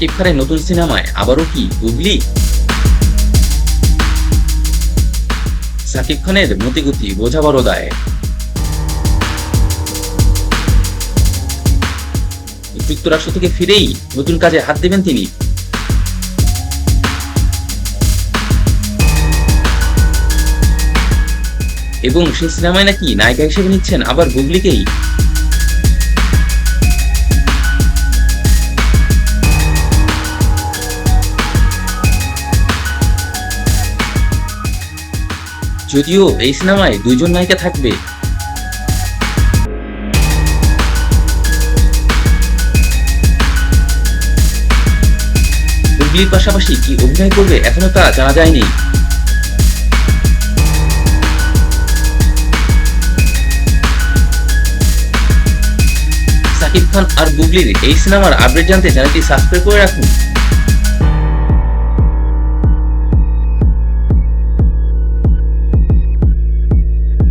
সাকিব খানের নতুন সিনেমায় আবারও কি গুগলি সাকিব খানের মতিগতি বোঝা বড় দায়। যুক্তরাষ্ট্র থেকে ফিরেই নতুন কাজে হাত দেবেন তিনি। এবং সেই সিনেমায় নাকি নায়িকা হিসেবে নিচ্ছেন আবার গুগলিকেই যদিও এই সিনেমায় দুইজন নায়িকা থাকবে। গুগলির পাশাপাশি কি অভিনয় করবে এখনও তা জানা যায়নি। সাকিব খান আর গুগলির এই সিনেমার আপডেট জানতে চ্যানেলটি সাবস্ক্রাইব করে রাখুন।